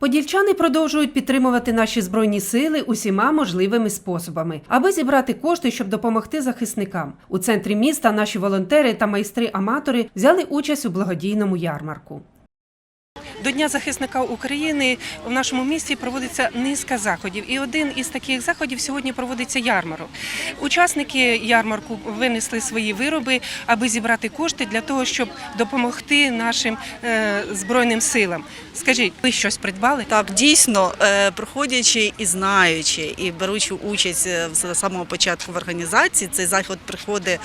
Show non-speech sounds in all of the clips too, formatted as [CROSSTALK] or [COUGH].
Подільчани продовжують підтримувати наші збройні сили усіма можливими способами, аби зібрати кошти, щоб допомогти захисникам. У центрі міста наші волонтери та майстри-аматори взяли участь у благодійному ярмарку. До Дня захисника України в нашому місті проводиться низка заходів, і один із таких заходів сьогодні проводиться ярмарок. Учасники ярмарку винесли свої вироби, аби зібрати кошти для того, щоб допомогти нашим е, збройним силам. Скажіть, ви щось придбали? Так, дійсно, е, проходячи і знаючи, і беручи участь е, з самого початку в організації, цей заход приходить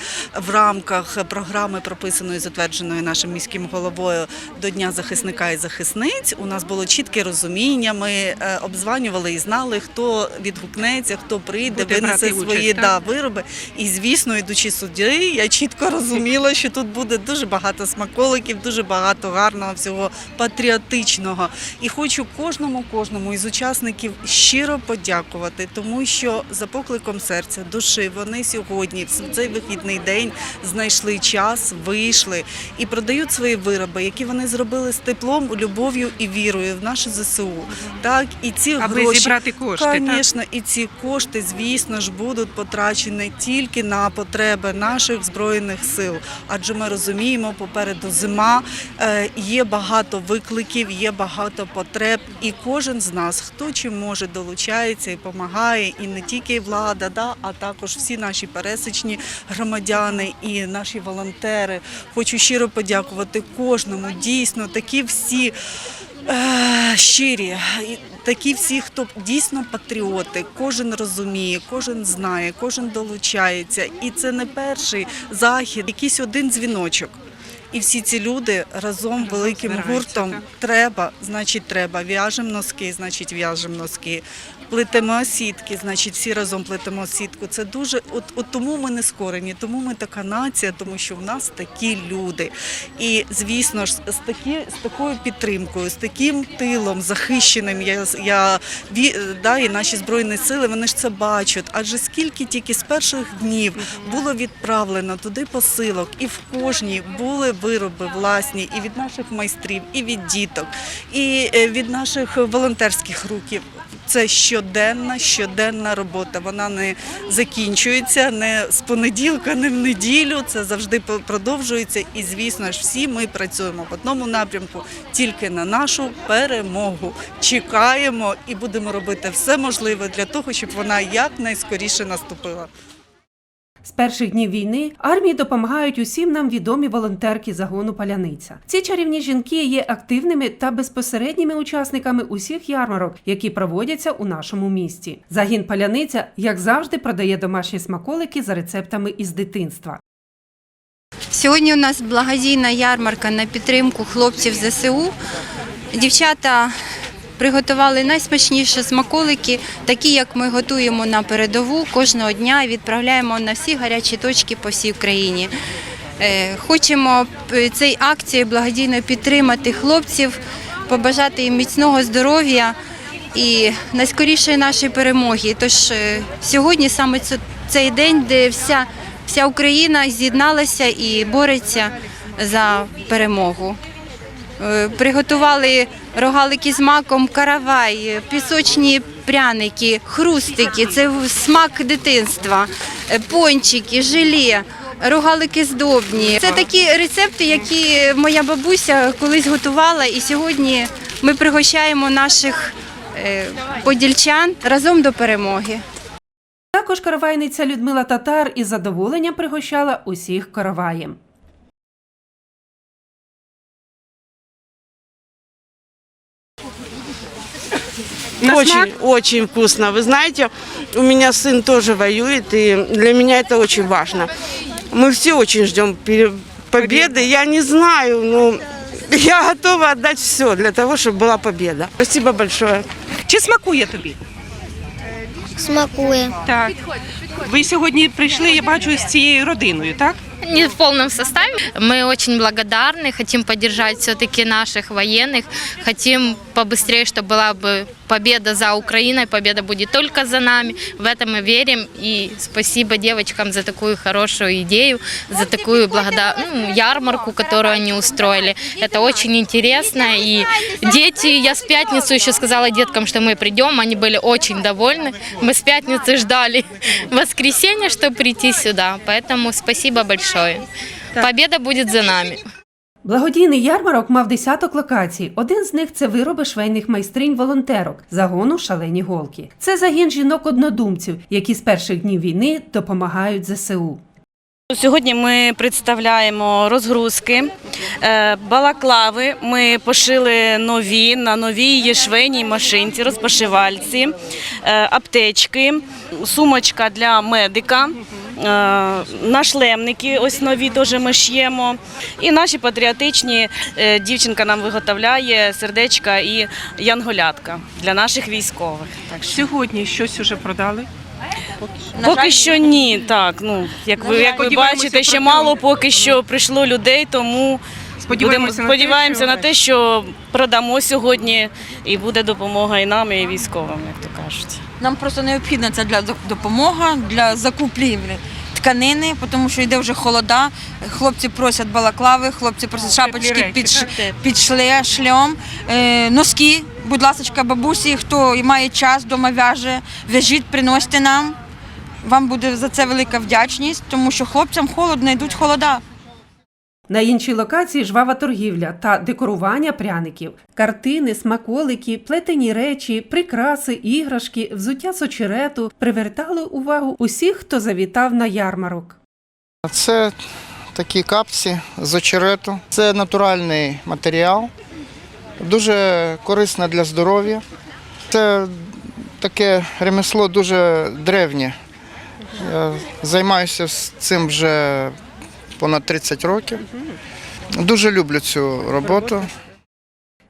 в рамках програми, прописаної затвердженої нашим міським головою до Дня захисника і захисниць. У нас було чітке розуміння. Ми е, обзванювали і знали, хто відгукнеться, хто прийде, Буде винесе свої участь, да, вироби. І звісно, йдучи сюди, я чітко розуміла, що тут буде дуже багато смаколиків, дуже багато гарного всього патріотичного. І хочу кожному, кожному із учасників щиро подякувати, тому що за покликом серця, душі вони сьогодні, в цей вихідний день, знайшли час, вийшли і продають свої вироби, які вони зробили з теплом, любов'ю і вірою в наше ЗСУ. Так і ці Аби гроші зібрати кошти. Звісно, і ці кошти, звісно ж, будуть потрачені тільки на потреби наших збройних сил. Адже ми розуміємо, попереду зима, е, є багато викликів, є багато потреб, і кожен з нас, хто чим може, долучається і допомагає, і не тільки влада, да, а також всі наші пересічні громадяни і наші волонтери. Хочу щиро подякувати кожному. Дійсно, такі всі. Е, щирі, такі всі, хто дійсно патріоти, кожен розуміє, кожен знає, кожен долучається. І це не перший захід, якийсь один дзвіночок. І всі ці люди разом великим гуртом треба, значить, треба. В'яжемо носки, значить, в'яжемо носки. Плетемо сітки, значить, всі разом плетемо сітку. Це дуже от, от тому ми не скорені, тому ми така нація, тому що в нас такі люди. І звісно ж, з такі з такою підтримкою, з таким тилом захищеним, я я ві- да, і наші збройні сили, вони ж це бачать. Адже скільки тільки з перших днів було відправлено туди посилок, і в кожній були вироби власні і від наших майстрів, і від діток, і е, від наших волонтерських руків. Це щоденна, щоденна робота. Вона не закінчується не з понеділка, не в неділю. Це завжди продовжується. І звісно ж, всі ми працюємо в одному напрямку тільки на нашу перемогу. Чекаємо і будемо робити все можливе для того, щоб вона якнайскоріше наступила. З перших днів війни армії допомагають усім нам відомі волонтерки загону Паляниця. Ці чарівні жінки є активними та безпосередніми учасниками усіх ярмарок, які проводяться у нашому місті. Загін Паляниця, як завжди, продає домашні смаколики за рецептами із дитинства. Сьогодні у нас благодійна ярмарка на підтримку хлопців ЗСУ. Дівчата приготували найсмачніші смаколики, такі, як ми готуємо на передову кожного дня і відправляємо на всі гарячі точки по всій Україні. Е, Хочемо цією акцією благодійно підтримати хлопців, побажати їм міцного здоров'я і найскорішої нашої перемоги. Тож е, сьогодні саме це- цей день, де вся, вся Україна з'єдналася і бореться за перемогу. Е, Приготували рогалики з маком, каравай, пісочні пряники, хрустики, це смак дитинства, е, пончики, желе, рогалики здобні. Це такі рецепти, які моя бабуся колись готувала, і сьогодні ми пригощаємо наших е, подільчан разом до перемоги. Також каравайниця Людмила Татар із задоволенням пригощала усіх караваєм. Очень, очень вкусно. Вы знаете, у меня сын тоже воюет, и для меня это очень важно. Мы все очень ждем пере- победы. Я не знаю, но [LAUGHS] я готова отдать все для того, чтобы была победа. Спасибо большое. Чи смакує тобі? Смакує. Так. Ви сьогодні прийшли, я бачу, з цією родиною, так? Не в полном составе. Мы очень благодарны, хотим поддержать все-таки наших военных, хотим побыстрее, чтобы была бы победа за Украиной, победа будет только за нами. В это мы верим. И спасибо девочкам за такую хорошую идею, за такую благода... ну, ярмарку, которую они устроили. Это очень интересно. И дети, я с пятницы еще сказала деткам, что мы придем, они были очень довольны. Мы с пятницы ждали [LAUGHS] воскресенья, чтобы прийти сюда. Поэтому спасибо большое. Победа будет за нами. Благодійний ярмарок мав десяток локацій. Один з них це вироби швейних майстринь-волонтерок загону шалені голки. Це загін жінок-однодумців, які з перших днів війни допомагають ЗСУ. Сьогодні ми представляємо розгрузки, е, балаклави. Ми пошили нові на новій швейній машинці, розпашивальці, е, аптечки, сумочка для медика. е, Нашлемники, ось нові теж ми ш'ємо. І наші патріотичні дівчинка нам виготовляє сердечка і янголятка для наших військових. Так Сьогодні щось уже продали. Поки що ні, так. Ну як ви як ви бачите, ще мало поки що прийшло людей, тому Сподіваємося будемо на те, сподіваємося що- на те, що продамо сьогодні, і буде допомога і нам, і військовим, як то кажуть. Нам просто необхідна ця для допомога для закупівлі тканини, тому що йде вже холода. Хлопці просять балаклави, хлопці просять шапочки під, під шле, шльом, е, носки. Будь ласка, бабусі, хто має час, дома в'яже, в'яжіть, приносьте нам. Вам буде за це велика вдячність, тому що хлопцям холодно, йдуть холода. На іншій локації жвава торгівля та декорування пряників, картини, смаколики, плетені речі, прикраси, іграшки, взуття з очерету привертали увагу усіх, хто завітав на ярмарок. Це такі капці з очерету. Це натуральний матеріал, дуже корисно для здоров'я. Це таке ремесло дуже древнє. Я займаюся цим вже понад 30 років. Дуже люблю цю роботу.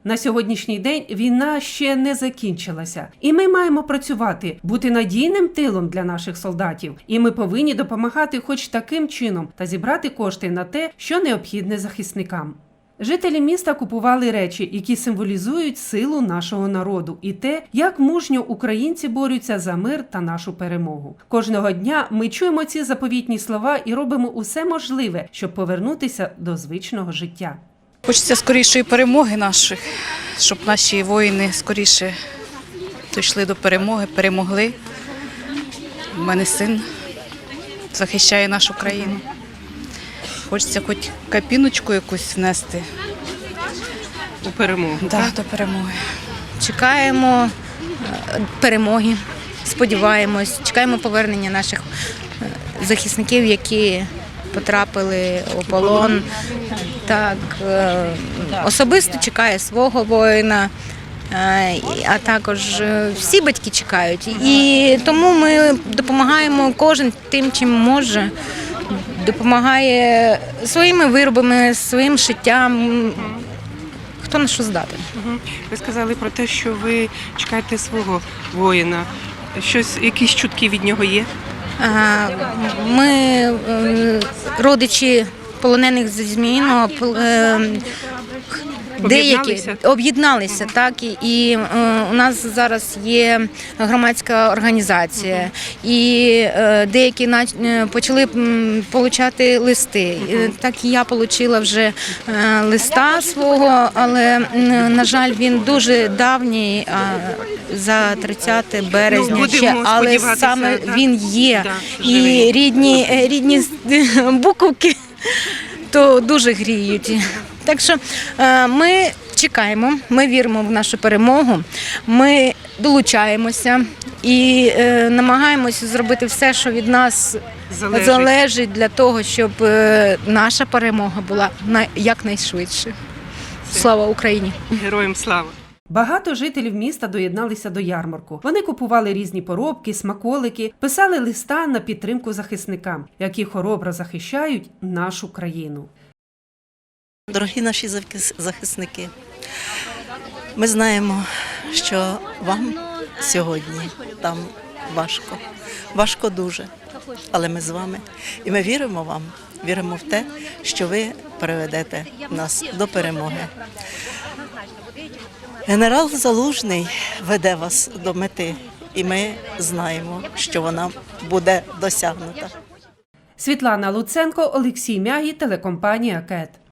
На сьогоднішній день війна ще не закінчилася, і ми маємо працювати, бути надійним тилом для наших солдатів. І ми повинні допомагати, хоч таким чином, та зібрати кошти на те, що необхідне захисникам. Жителі міста купували речі, які символізують силу нашого народу, і те, як мужньо українці борються за мир та нашу перемогу. Кожного дня ми чуємо ці заповітні слова і робимо усе можливе, щоб повернутися до звичного життя. Хочеться скорішої перемоги наших, щоб наші воїни скоріше дійшли до перемоги, перемогли. У мене син захищає нашу країну. Хочеться хоч капіночку якусь внести У перемогу. да, до перемоги. Чекаємо е, перемоги, сподіваємось, чекаємо повернення наших е, захисників, які потрапили у полон. Так, е, особисто чекає свого воїна. А також всі батьки чекають. І тому ми допомагаємо кожен тим, чим може. Допомагає своїми виробами, своїм шиттям. Хто на що здатен. Ви сказали про те, що ви чекаєте свого воїна. Щось, якісь чутки від нього є? Ми е, родичі полонених зі Зміїного, е, деякі Об'єдналися? так і, і е, у нас зараз є громадська організація, і е, деякі на- е, почали получати листи. Так і я отримала вже е, листа свого, але на жаль, він дуже давній, за 30 березня Ну, ще, але саме він є. Да, І рідні, рідні [LAUGHS] буковки то дуже гріють. Так що е, ми чекаємо, ми віримо в нашу перемогу, ми долучаємося і е, намагаємося зробити все, що від нас Залежить. залежить для того, щоб е, наша перемога була на- якнайшвидше. Слава Україні! Героям слава! Багато жителів міста доєдналися до ярмарку. Вони купували різні поробки, смаколики, писали листа на підтримку захисникам, які хоробро захищають нашу країну. Дорогі наші захисники, ми знаємо, що вам сьогодні там важко, важко дуже, але ми з вами і ми віримо вам, віримо в те, що ви приведете нас до перемоги. Генерал Залужний веде вас до мети, і ми знаємо, що вона буде досягнута. Світлана Луценко, Олексій Мягі, телекомпанія КЕТ.